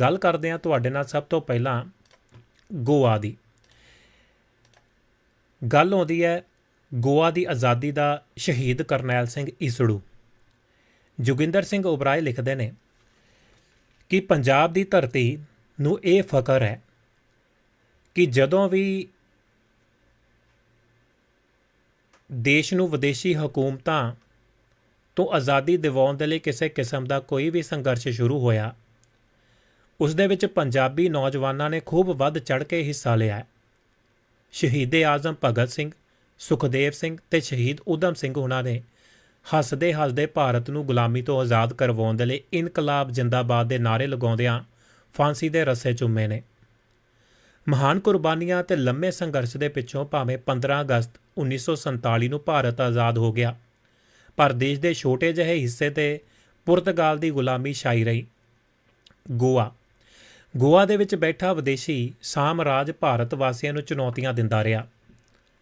ਗੱਲ ਕਰਦੇ ਹਾਂ ਤੁਹਾਡੇ ਨਾਲ ਸਭ ਤੋਂ ਪਹਿਲਾਂ ਗੋਆ ਦੀ। ਗੱਲ ਆਉਂਦੀ ਹੈ ਗੋਆ ਦੀ ਆਜ਼ਾਦੀ ਦਾ ਸ਼ਹੀਦ ਕਰਨੈਲ ਸਿੰਘ ਈਸੜੂ। ਜੋਗਿੰਦਰ ਸਿੰਘ ਉਬਰਾਏ ਲਿਖਦੇ ਨੇ ਕਿ ਪੰਜਾਬ ਦੀ ਧਰਤੀ ਨੂੰ ਇਹ ਫਖਰ ਹੈ ਕਿ ਜਦੋਂ ਵੀ ਦੇਸ਼ ਨੂੰ ਵਿਦੇਸ਼ੀ ਹਕੂਮਤਾਂ ਤੋਂ ਆਜ਼ਾਦੀ ਦਿਵਾਉਣ ਦੇ ਲਈ ਕਿਸੇ ਕਿਸਮ ਦਾ ਕੋਈ ਵੀ ਸੰਘਰਸ਼ ਸ਼ੁਰੂ ਹੋਇਆ ਉਸ ਦੇ ਵਿੱਚ ਪੰਜਾਬੀ ਨੌਜਵਾਨਾਂ ਨੇ ਖੂਬ ਵੱਧ ਚੜ ਕੇ ਹਿੱਸਾ ਲਿਆ ਸ਼ਹੀਦੇ ਆਜ਼ਮ ਭਗਤ ਸਿੰਘ, ਸੁਖਦੇਵ ਸਿੰਘ ਤੇ ਸ਼ਹੀਦ ਊਧਮ ਸਿੰਘ ਉਹਨਾਂ ਨੇ ਹੱਸਦੇ ਹੱਸਦੇ ਭਾਰਤ ਨੂੰ ਗੁਲਾਮੀ ਤੋਂ ਆਜ਼ਾਦ ਕਰਵਾਉਣ ਦੇ ਲਈ ਇਨਕਲਾਬ ਜਿੰਦਾਬਾਦ ਦੇ ਨਾਅਰੇ ਲਗਾਉਂਦਿਆਂ ਫਾਂਸੀ ਦੇ ਰੱਸੇ ਚੁੰਮੇ ਨੇ। ਮਹਾਨ ਕੁਰਬਾਨੀਆਂ ਤੇ ਲੰਮੇ ਸੰਘਰਸ਼ ਦੇ ਪਿੱਛੋਂ ਭਾਵੇਂ 15 ਅਗਸਤ 1947 ਨੂੰ ਭਾਰਤ ਆਜ਼ਾਦ ਹੋ ਗਿਆ, ਪਰ ਦੇਸ਼ ਦੇ ਛੋਟੇ ਜਿਹੇ ਹਿੱਸੇ ਤੇ ਪੁਰਤਗਾਲ ਦੀ ਗੁਲਾਮੀ ਛਾਈ ਰਹੀ। ਗੋਆ ਗੋਆ ਦੇ ਵਿੱਚ ਬੈਠਾ ਵਿਦੇਸ਼ੀ ਸਾਮਰਾਜ ਭਾਰਤ ਵਾਸੀਆਂ ਨੂੰ ਚੁਣੌਤੀਆਂ ਦਿੰਦਾ ਰਿਹਾ।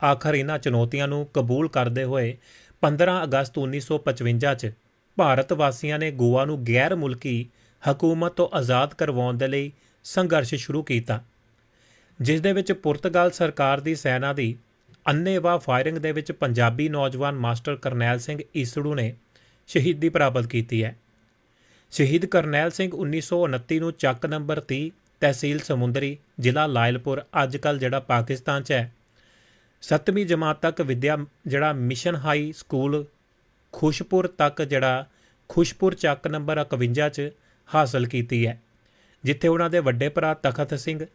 ਆਖਰ ਇਹਨਾਂ ਚੁਣੌਤੀਆਂ ਨੂੰ ਕਬੂਲ ਕਰਦੇ ਹੋਏ 15 ਅਗਸਤ 1955 'ਚ ਭਾਰਤ ਵਾਸੀਆਂ ਨੇ ਗੋਆ ਨੂੰ ਗੈਰ ਮੁਲਕੀ ਹਕੂਮਤ ਤੋਂ ਆਜ਼ਾਦ ਕਰਵਾਉਣ ਦੇ ਲਈ ਸੰਘਰਸ਼ ਸ਼ੁਰੂ ਕੀਤਾ। ਜਿਸ ਦੇ ਵਿੱਚ ਪੁਰਤਗਾਲ ਸਰਕਾਰ ਦੀ ਸੈਨਾ ਦੀ ਅੰਨੇਵਾਹ ਫਾਇਰਿੰਗ ਦੇ ਵਿੱਚ ਪੰਜਾਬੀ ਨੌਜਵਾਨ ਮਾਸਟਰ ਕਰਨੈਲ ਸਿੰਘ ਈਸੜੂ ਨੇ ਸ਼ਹੀਦੀ ਪ੍ਰਾਪਤ ਕੀਤੀ ਹੈ। ਸ਼ਹੀਦ ਕਰਨੈਲ ਸਿੰਘ 1929 ਨੂੰ ਚੱਕ ਨੰਬਰ 30 ਤਹਿਸੀਲ ਸਮੁੰਦਰੀ, ਜ਼ਿਲ੍ਹਾ ਲਾਇਲਪੁਰ ਅੱਜ ਅੱਜਕੱਲ ਜਿਹੜਾ ਪਾਕਿਸਤਾਨ 'ਚ ਹੈ। ਸੱਤਵੀਂ ਜਮਾਤ ਤੱਕ ਵਿਦਿਆ ਜਿਹੜਾ ਮਿਸ਼ਨ ਹਾਈ ਸਕੂਲ ਖੁਸ਼ਪੁਰ ਤੱਕ ਜਿਹੜਾ ਖੁਸ਼ਪੁਰ ਚੱਕ ਨੰਬਰ 51 'ਚ ਹਾਸਲ ਕੀਤੀ ਹੈ। ਜਿੱਥੇ ਉਹਨਾਂ ਦੇ ਵੱਡੇ ਭਰਾ ਤਖਤ ਸਿੰਘ,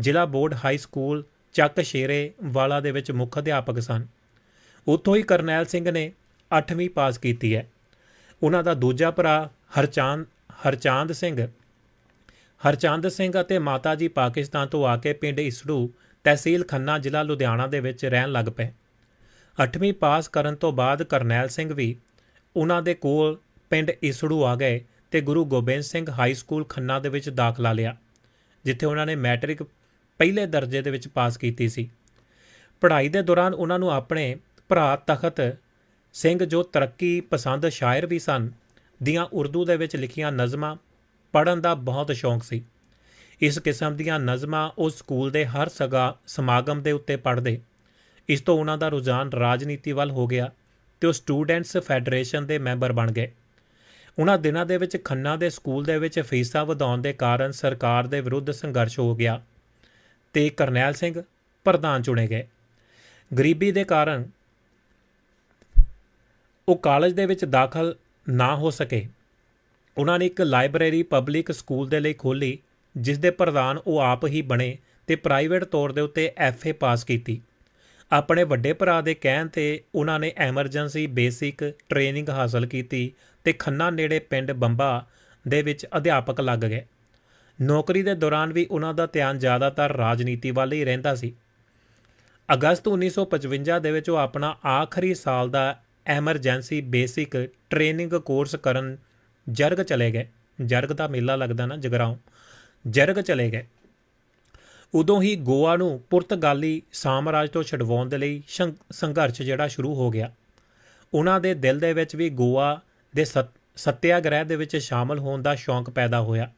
ਜ਼ਿਲ੍ਹਾ ਬੋਰਡ ਹਾਈ ਸਕੂਲ, ਚੱਕ ਸ਼ੇਰੇ ਵਾਲਾ ਦੇ ਵਿੱਚ ਮੁੱਖ ਅਧਿਆਪਕ ਸਨ। ਉੱਥੋਂ ਹੀ ਕਰਨੈਲ ਸਿੰਘ ਨੇ 8ਵੀਂ ਪਾਸ ਕੀਤੀ ਹੈ। ਉਹਨਾਂ ਦਾ ਦੂਜਾ ਭਰਾ ਹਰਚਾਂਦ ਹਰਚਾਂਦ ਸਿੰਘ। ਹਰਚੰਦ ਸਿੰਘ ਅਤੇ ਮਾਤਾ ਜੀ ਪਾਕਿਸਤਾਨ ਤੋਂ ਆ ਕੇ ਪਿੰਡ ਇਸੜੂ ਤਹਿਸੀਲ ਖੰਨਾ ਜ਼ਿਲ੍ਹਾ ਲੁਧਿਆਣਾ ਦੇ ਵਿੱਚ ਰਹਿਣ ਲੱਗ ਪਏ। 8ਵੀਂ ਪਾਸ ਕਰਨ ਤੋਂ ਬਾਅਦ ਕਰਨੈਲ ਸਿੰਘ ਵੀ ਉਹਨਾਂ ਦੇ ਕੋਲ ਪਿੰਡ ਇਸੜੂ ਆ ਗਏ ਤੇ ਗੁਰੂ ਗੋਬਿੰਦ ਸਿੰਘ ਹਾਈ ਸਕੂਲ ਖੰਨਾ ਦੇ ਵਿੱਚ ਦਾਖਲਾ ਲਿਆ, ਜਿੱਥੇ ਉਹਨਾਂ ਨੇ ਮੈਟ੍ਰਿਕ ਪਹਿਲੇ ਦਰਜੇ ਦੇ ਵਿੱਚ ਪਾਸ ਕੀਤੀ ਸੀ। ਪੜ੍ਹਾਈ ਦੇ ਦੌਰਾਨ ਉਹਨਾਂ ਨੂੰ ਆਪਣੇ ਭਰਾ ਤਖਤ ਸਿੰਘ ਜੋ ਤਰੱਕੀ ਪਸੰਦ ਸ਼ਾਇਰ ਵੀ ਸਨ ਦੀਆਂ ਉਰਦੂ ਦੇ ਵਿੱਚ ਲਿਖੀਆਂ ਨਜ਼ਮਾਂ ਪੜ੍ਹਨ ਦਾ ਬਹੁਤ ਸ਼ੌਂਕ ਸੀ। ਇਸ ਕਿਸਮ ਦੀਆਂ ਨਜ਼ਮਾਂ ਉਹ ਸਕੂਲ ਦੇ ਹਰ ਸਗਾ ਸਮਾਗਮ ਦੇ ਉੱਤੇ ਪੜ੍ਹਦੇ। ਇਸ ਤੋਂ ਉਹਨਾਂ ਦਾ ਰੁਝਾਨ ਰਾਜਨੀਤੀ ਵੱਲ ਹੋ ਗਿਆ ਤੇ ਉਹ ਸਟੂਡੈਂਟਸ ਫੈਡਰੇਸ਼ਨ ਦੇ ਮੈਂਬਰ ਬਣ ਗਏ। ਉਹਨਾਂ ਦਿਨਾਂ ਦੇ ਵਿੱਚ ਖੰਨਾ ਦੇ ਸਕੂਲ ਦੇ ਵਿੱਚ ਫੀਸਾਂ ਵਧਾਉਣ ਦੇ ਕਾਰਨ ਸਰਕਾਰ ਦੇ ਵਿਰੁੱਧ ਸੰਘਰਸ਼ ਹੋ ਗਿਆ ਤੇ ਕਰਨੈਲ ਸਿੰਘ ਪ੍ਰਧਾਨ ਚੁਣੇ ਗਏ। ਗਰੀਬੀ ਦੇ ਕਾਰਨ ਉਹ ਕਾਲਜ ਦੇ ਵਿੱਚ ਦਾਖਲ ਨਾ ਹੋ ਸਕੇ। ਉਹਨਾਂ ਨੇ ਇੱਕ ਲਾਇਬ੍ਰੇਰੀ ਪਬਲਿਕ ਸਕੂਲ ਦੇ ਲਈ ਖੋਲ੍ਹੀ, ਜਿਸ ਦੇ ਪ੍ਰਧਾਨ ਉਹ ਆਪ ਹੀ ਬਣੇ ਤੇ ਪ੍ਰਾਈਵੇਟ ਤੌਰ ਦੇ ਉੱਤੇ ਐਫਏ ਪਾਸ ਕੀਤੀ। ਆਪਣੇ ਵੱਡੇ ਭਰਾ ਦੇ ਕਹਿਣ ਤੇ ਉਹਨਾਂ ਨੇ ਐਮਰਜੈਂਸੀ ਬੇਸਿਕ ਟ੍ਰੇਨਿੰਗ ਹਾਸਲ ਕੀਤੀ ਤੇ ਖੰਨਾ ਨੇੜੇ ਪਿੰਡ ਬੰਬਾ ਦੇ ਵਿੱਚ ਅਧਿਆਪਕ ਲੱਗ ਗਏ। ਨੌਕਰੀ ਦੇ ਦੌਰਾਨ ਵੀ ਉਹਨਾਂ ਦਾ ਧਿਆਨ ਜ਼ਿਆਦਾਤਰ ਰਾਜਨੀਤੀ ਵੱਲ ਹੀ ਰਹਿੰਦਾ ਸੀ। ਅਗਸਤ 1955 ਦੇ ਵਿੱਚ ਉਹ ਆਪਣਾ ਆਖਰੀ ਸਾਲ ਦਾ ਐਮਰਜੈਂਸੀ ਬੇਸਿਕ ਟ੍ਰੇਨਿੰਗ ਕੋਰਸ ਕਰਨ ਜਰਗ ਚਲੇ ਗਏ। ਜਰਗ ਦਾ ਮੇਲਾ ਲੱਗਦਾ ਨਾ ਜਗਰਾਉਂ। ਜਰਗ ਚਲੇ ਗਏ। ਉਦੋਂ ਹੀ ਗੋਆ ਨੂੰ ਪੁਰਤਗਾਲੀ ਸਾਮਰਾਜ ਤੋਂ ਛਡਵਾਉਣ ਦੇ ਲਈ ਸੰਘਰਸ਼ ਜਿਹੜਾ ਸ਼ੁਰੂ ਹੋ ਗਿਆ। ਉਹਨਾਂ ਦੇ ਦਿਲ ਦੇ ਵਿੱਚ ਵੀ ਗੋਆ ਦੇ ਸਤ- ਸੱਤਿਆਗ੍ਰਹਿ ਦੇ ਵਿੱਚ ਸ਼ਾਮਲ ਹੋਣ ਦਾ ਸ਼ੌਂਕ ਪੈਦਾ ਹੋਇਆ।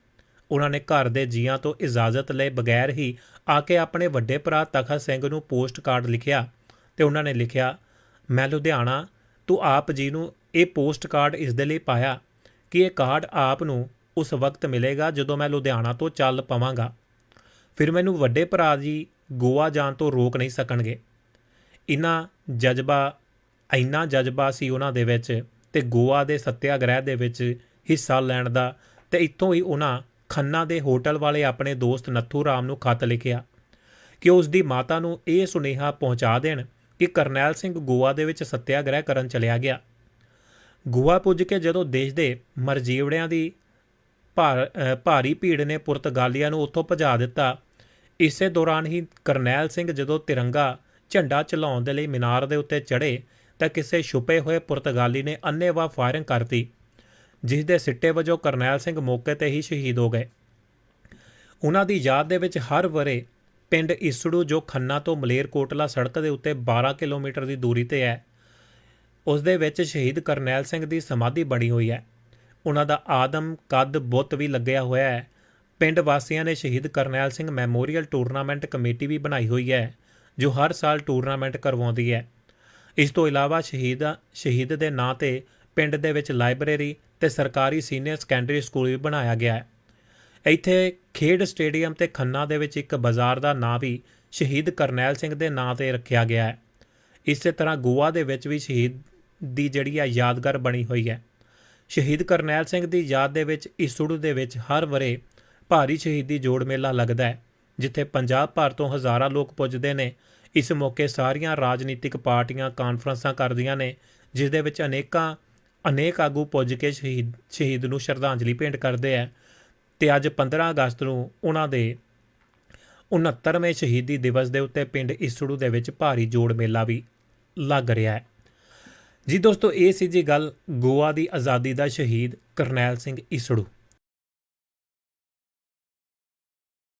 ਉਹਨਾਂ ਨੇ ਘਰ ਦੇ ਜੀਆਂ ਤੋਂ ਇਜਾਜ਼ਤ ਲਏ ਬਗੈਰ ਹੀ ਆ ਕੇ ਆਪਣੇ ਵੱਡੇ ਭਰਾ ਤਖਤ ਸਿੰਘ ਨੂੰ ਪੋਸਟ ਕਾਰਡ ਲਿਖਿਆ ਤੇ ਉਹਨਾਂ ਨੇ ਲਿਖਿਆ, ਮੈਂ ਲੁਧਿਆਣਾ ਤੂੰ ਆਪ ਜੀ ਨੂੰ ਇਹ ਪੋਸਟ ਕਾਰਡ ਇਸ ਦੇ ਲਈ ਪਾਇਆ ਕਿ ਇਹ ਕਾਰਡ ਆਪ ਨੂੰ ਉਸ ਵਕਤ ਮਿਲੇਗਾ ਜਦੋਂ ਮੈਂ ਲੁਧਿਆਣਾ ਤੋਂ ਚੱਲ ਪਵਾਂਗਾ। ਫਿਰ ਮੈਨੂੰ ਵੱਡੇ ਭਰਾ ਜੀ ਗੋਆ ਜਾਣ ਤੋਂ ਰੋਕ ਨਹੀਂ ਸਕਣਗੇ। ਇਨਾ ਜਜ਼ਬਾ ਇੰਨਾ ਜਜ਼ਬਾ ਸੀ ਉਹਨਾਂ ਦੇ ਵਿੱਚ ਤੇ ਗੋਆ ਦੇ ਸੱਤਿਆਗ੍ਰਹਿ ਦੇ ਵਿੱਚ ਹਿੱਸਾ ਲੈਣ ਦਾ ਤੇ ਇੱਥੋਂ ਹੀ ਉਹਨਾਂ ਖੰਨਾ ਦੇ ਹੋਟਲ ਵਾਲੇ ਆਪਣੇ ਦੋਸਤ ਨੱਥੂ ਰਾਮ ਨੂੰ ਖਤ ਲਿਖਿਆ ਕਿ ਉਸ ਦੀ ਮਾਤਾ ਨੂੰ ਇਹ ਸੁਨੇਹਾ ਪਹੁੰਚਾ ਦੇਣ ਕਿ ਕਰਨੈਲ ਸਿੰਘ ਗੋਆ ਦੇ ਵਿੱਚ ਸੱਤਿਆਗ੍ਰਹਿ ਕਰਨ ਚਲਿਆ ਗਿਆ। ਗੋਆ ਪੁੱਜ ਕੇ ਜਦੋਂ ਦੇਸ਼ ਦੇ ਮਰਜੀਵੜਿਆਂ ਦੀ ਭਾਰ- ਭਾਰੀ ਭੀੜ ਨੇ ਪੁਰਤਗਾਲੀਆਂ ਨੂੰ ਉੱਥੋਂ ਭਜਾ ਦਿੱਤਾ, ਇਸੇ ਦੌਰਾਨ ਹੀ ਕਰਨੈਲ ਸਿੰਘ ਜਦੋਂ ਤਿਰੰਗਾ ਝੰਡਾ ਚਲਾਉਣ ਦੇ ਲਈ ਮੀਨਾਰ ਦੇ ਉੱਤੇ ਚੜ੍ਹੇ, ਤਾਂ ਕਿਸੇ ਛੁਪੇ ਹੋਏ ਪੁਰਤਗਾਲੀ ਨੇ ਅੰਨ੍ਹੇਵਾਹ ਫਾਇਰਿੰਗ ਕਰਤੀ, ਜਿਸ ਦੇ ਸਿੱਟੇ ਵਜੋਂ ਕਰਨੈਲ ਸਿੰਘ ਮੌਕੇ ਤੇ ਹੀ ਸ਼ਹੀਦ ਹੋ ਗਏ। ਉਹਨਾਂ ਦੀ ਯਾਦ ਦੇ ਵਿੱਚ ਹਰ ਵਰੇ ਪਿੰਡ ਇਸੜੂ ਜੋ ਖੰਨਾ ਤੋਂ ਮਲੇਰਕੋਟਲਾ ਸੜਕ ਦੇ ਉੱਤੇ 12 ਕਿਲੋਮੀਟਰ ਦੀ ਦੂਰੀ ਤੇ ਹੈ, ਉਸ ਦੇ ਵਿੱਚ ਸ਼ਹੀਦ ਕਰਨੈਲ ਸਿੰਘ ਦੀ ਸਮਾਧੀ ਬਣੀ ਹੋਈ ਹੈ। ਉਹਨਾਂ ਦਾ ਆਦਮ, ਕੱਦ, ਬੁੱਤ ਵੀ ਲੱਗਿਆ ਹੋਇਆ ਹੈ। ਪਿੰਡ ਵਾਸੀਆਂ ਨੇ ਸ਼ਹੀਦ Karnail Singh memorial tournament committee ਵੀ ਬਣਾਈ ਹੋਈ ਹੈ, ਜੋ ਹਰ ਸਾਲ ਟੂਰਨਾਮੈਂਟ ਕਰਵਾਉਂਦੀ ਹੈ। ਇਸ ਤੋਂ ਇਲਾਵਾ ਸ਼ਹੀਦ ਸ਼ਹੀਦ ਦੇ ਨਾਂ ਤੇ ਪਿੰਡ ਦੇ ਵਿੱਚ ਲਾਇਬ੍ਰੇਰੀ ਤੇ ਸਰਕਾਰੀ ਸੀਨੀਅਰ ਸੈਕੰਡਰੀ ਸਕੂਲ ਵੀ ਬਣਾਇਆ ਗਿਆ ਹੈ। ਇੱਥੇ ਖੇਡ ਸਟੇਡੀਅਮ ਤੇ ਖੰਨਾ ਦੇ ਵਿੱਚ ਇੱਕ ਬਾਜ਼ਾਰ ਦਾ ਨਾਂ ਵੀ ਸ਼ਹੀਦ ਕਰਨੈਲ ਸਿੰਘ ਦੇ ਨਾਂ ਤੇ ਰੱਖਿਆ ਗਿਆ ਹੈ। ਇਸੇ ਤਰ੍ਹਾਂ ਗੋਆ ਦੇ ਵਿੱਚ ਵੀ ਸ਼ਹੀਦ ਦੀ ਜਿਹੜੀ ਆ ਯਾਦਗਾਰ ਬਣੀ ਹੋਈ ਹੈ। ਸ਼ਹੀਦ ਕਰਨੈਲ ਸਿੰਘ ਦੀ ਯਾਦ ਦੇ ਵਿੱਚ ਇਸੜੂ ਦੇ ਵਿੱਚ ਹਰ ਵਰੇ ਭਾਰੀ ਸ਼ਹੀਦੀ ਜੋੜ ਮੇਲਾ ਲੱਗਦਾ ਹੈ, ਜਿੱਥੇ ਪੰਜਾਬ ਭਰ ਤੋਂ ਹਜ਼ਾਰਾਂ ਲੋਕ ਪੁੱਜਦੇ ਨੇ। ਇਸ ਮੌਕੇ ਸਾਰੀਆਂ ਰਾਜਨੀਤਿਕ ਪਾਰਟੀਆਂ ਕਾਨਫਰੰਸਾਂ ਕਰਦੀਆਂ ਨੇ, ਜਿਸ ਦੇ ਵਿੱਚ ਅਨੇਕਾਂ ਅਨੇਕ ਆਗੂ ਪੁੱਜ ਕੇ ਸ਼ਹੀਦ ਸ਼ਹੀਦ ਨੂੰ ਸ਼ਰਧਾਂਜਲੀ ਭੇਂਟ ਕਰਦੇ ਆ ਤੇ ਅੱਜ 15 ਅਗਸਤ ਨੂੰ ਉਹਨਾਂ ਦੇ 69ਵੇਂ ਸ਼ਹੀਦੀ ਦਿਵਸ ਦੇ ਉੱਤੇ ਪਿੰਡ ਇਸੜੂ ਦੇ ਵਿੱਚ ਭਾਰੀ ਜੋੜ ਮੇਲਾ ਵੀ ਲੱਗ ਰਿਹਾ ਹੈ। ਜੀ ਦੋਸਤੋ, ਇਹ ਸੀ ਜੀ ਗੱਲ ਗੋਆ ਦੀ ਆਜ਼ਾਦੀ ਦਾ ਸ਼ਹੀਦ ਕਰਨੈਲ ਸਿੰਘ ਇਸੜੂ